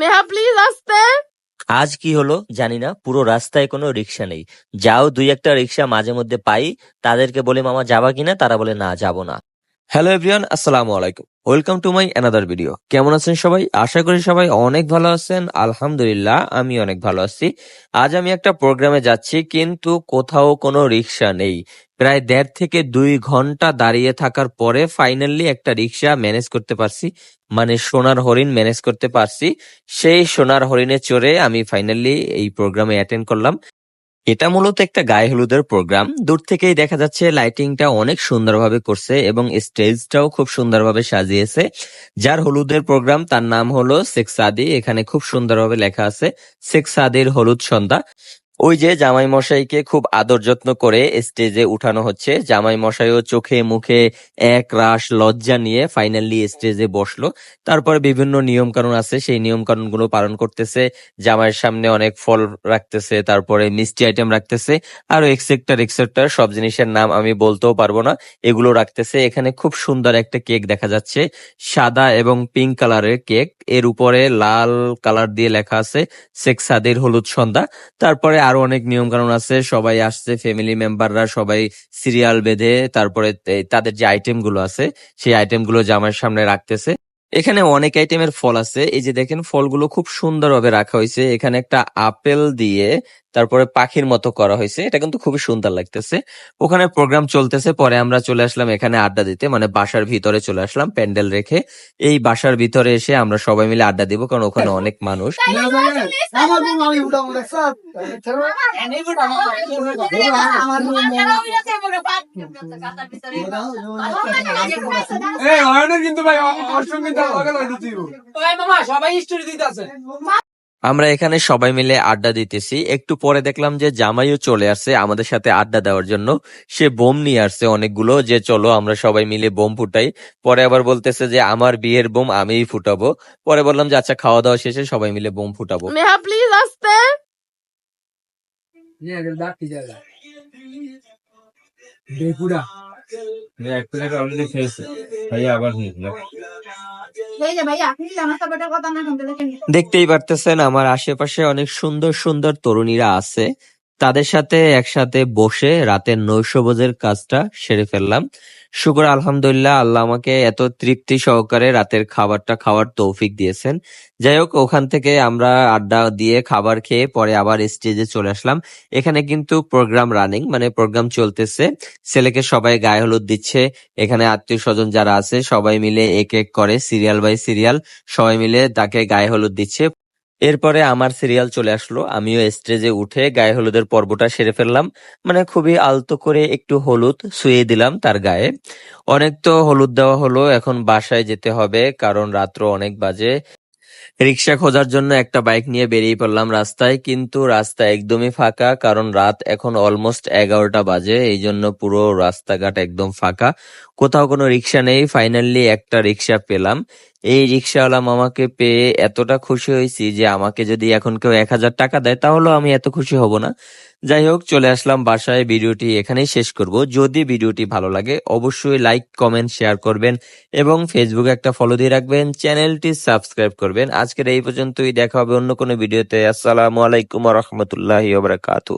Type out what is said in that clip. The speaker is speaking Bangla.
নেহা প্লিজ আসতে। আজ কি হলো জানি না পুরো রাস্তায় কোনো রিক্সা নেই। যাও দুই একটা রিক্সা মাঝে মধ্যে পাই তাদেরকে বলি মামা যাবা কিনা তারা বলে না যাব না। হ্যালো এভরিওয়ান আসসালামু আলাইকুম। Welcome to my another video কেমন আছেন সবাই? আশা করি সবাই অনেক ভালো আছেন। আলহামদুলিল্লাহ আমি অনেক ভালো আছি। আজ আমি একটা প্রোগ্রামে যাচ্ছি কিন্তু কোথাও কোনো রিক্সা নেই। প্রায় দেড় থেকে দুই ঘণ্টা দাঁড়িয়ে থাকার পরে ফাইনালি একটা রিক্সা ম্যানেজ করতে পারছি। মানে সোনার হরিণ ম্যানেজ করতে পারছি। সেই সোনার হরিণে চড়ে আমি ফাইনালি এই প্রোগ্রামে অ্যাটেন্ড করলাম। এটা মূলত একটা গায়ে হলুদের প্রোগ্রাম দূর থেকেই দেখা যাচ্ছে লাইটিংটা অনেক সুন্দরভাবে করছে এবং স্টেজটাও খুব সুন্দরভাবে সাজিয়েছে। যার হলুদের প্রোগ্রাম তার নাম হলো শেখ সাদি এখানে খুব সুন্দরভাবে লেখা আছে শেখ সাদির হলুদ সন্ধ্যা। ওই যে জামাই মশাইকে খুব আদর যত্ন করে স্টেজে উঠানো হচ্ছে। জামাই মশাইও চোখে মুখে এক রাশ লজ্জা নিয়ে ফাইনালি স্টেজে বসল। তারপরে বিভিন্ন নিয়ম কানুন আছে, সেই নিয়ম কানুনগুলো পালন করতেছে। জামাইয়ের সামনে অনেক ফল রাখতেছে, তারপরে মিষ্টি আইটেম রাখতেছে। আরও এক্সেক্টার এক্সেক্টার সব জিনিসের নাম আমি বলতেও পারব না। এগুলো রাখতেছে। এখানে খুব সুন্দর একটা কেক দেখা যাচ্ছে। সাদা এবং পিঙ্ক কালারের কেক। এর উপরে লাল কালার দিয়ে লেখা আছে, শেখ সাদের হলুদ সন্ধ্যা। তারপরে আরও অনেক নিয়ম কানুন আছে। সবাই আসছে ফ্যামিলি মেম্বাররা সবাই সিরিয়াল বেঁধে তারপরে তাদের যে আইটেমগুলো আছে, সেই আইটেমগুলো জামাইয়ের সামনে রাখতেছে। এখানে অনেক আইটেমের ফল আছে এই যে দেখেন ফলগুলো খুব সুন্দরভাবে রাখা হয়েছে এখানে একটা আপেল দিয়ে তারপরে পাখির মতো করা হয়েছে এটা কিন্তু খুবই সুন্দর লাগতেছে ওখানে প্রোগ্রাম চলতেছে পরে আমরা চলে আসলাম এখানে আড্ডা দিতে মানে বাসার ভিতরে চলে আসলাম প্যান্ডেল রেখে এই বাসার ভিতরে এসে আমরা সবাই মিলে আড্ডা দিব কারণ ওখানে অনেক মানুষ হয় কিন্তু ভাই অসুবিধা সবাই স্টোরি দিতেছে। আমরা এখানে সবাই মিলে আড্ডা দিতেছি। একটু পরে দেখলাম যে জামাইও চলে আসছে আমাদের সাথে আড্ডা দেওয়ার জন্য। সে বোম নিয়ে আসছে অনেকগুলো যে চলো আমরা সবাই মিলে বোম ফুটাই। পরে আবার বলতেছে যে আমার বিয়ের বোম আমিই ফুটাবো। পরে বললাম যে আচ্ছা খাওয়া দাওয়া শেষে সবাই মিলে বোম ফুটাবো। প্লিজ আসতে। নিয়ে গেল ডাকি জায়গা? বেপুরা এক প্লেট অলরেডি খেয়েছে। ভাইয়া আবার দেখতেই পারতেছেন আমার আশেপাশে অনেক সুন্দর সুন্দর তরুণীরা আছে। তাদের সাথে একসাথে বসে রাতের নৈশভোজের কাজটা সেরে ফেললাম। শুকর, আলহামদুলিল্লাহ, আল্লাহ আমাকে এত তৃপ্তি সহকারে রাতের খাবারটা খাওয়ার তৌফিক দিয়েছেন। যাই হোক, ওখান থেকে আমরা আড্ডা দিয়ে খাবার খেয়ে পরে আবার স্টেজে চলে আসলাম। এখানে কিন্তু প্রোগ্রাম রানিং মানে প্রোগ্রাম চলতেছে। ছেলেকে সবাই গায়ে হলুদ দিচ্ছে। এখানে আত্মীয় স্বজন যারা আছে, সবাই মিলে এক এক করে সিরিয়াল বাই সিরিয়াল, সবাই মিলে তাকে গায়ে হলুদ দিচ্ছে। এরপরে আমার সিরিয়াল চলে আসলো। আমিও স্টেজে উঠে গায়ে হলুদের পর্বটা সেরে ফেললাম। মানে খুবই আলতো করে একটু হলুদ শুয়ে দিলাম তার গায়ে। অনেক তো হলুদ দেওয়া হলো, এখন বাসায় যেতে হবে কারণ রাত্র অনেক বাজে। রিক্সা খোঁজার জন্য একটা বাইক নিয়ে বেরিয়ে পড়লাম রাস্তায়, কিন্তু রাস্তা একদমই ফাঁকা কারণ রাত এখন অলমোস্ট এগারোটা বাজে এই জন্য পুরো রাস্তাঘাট একদম ফাঁকা। কোথাও কোনো রিক্সা নেই ফাইনালি একটা রিক্সা পেলাম। এই রিক্সাওয়ালা মামাকে পেয়ে এতটা খুশি হয়েছি যে আমাকে যদি এখন কেউ এক হাজার টাকা দেয়, তাহলেও আমি এত খুশি হব না। যাই হোক, চলে আসলাম বাসায়। ভিডিওটি এখানেই শেষ করব। যদি ভিডিওটি ভালো লাগে, অবশ্যই লাইক, কমেন্ট, শেয়ার করবেন এবং ফেসবুকে একটা ফলো দিয়ে রাখবেন। চ্যানেলটি সাবস্ক্রাইব করবেন। আজকের এই পর্যন্তই। দেখা হবে অন্য কোনো ভিডিওতে। আসসালামু আলাইকুম রহমতুল্লাহ বারাকাতু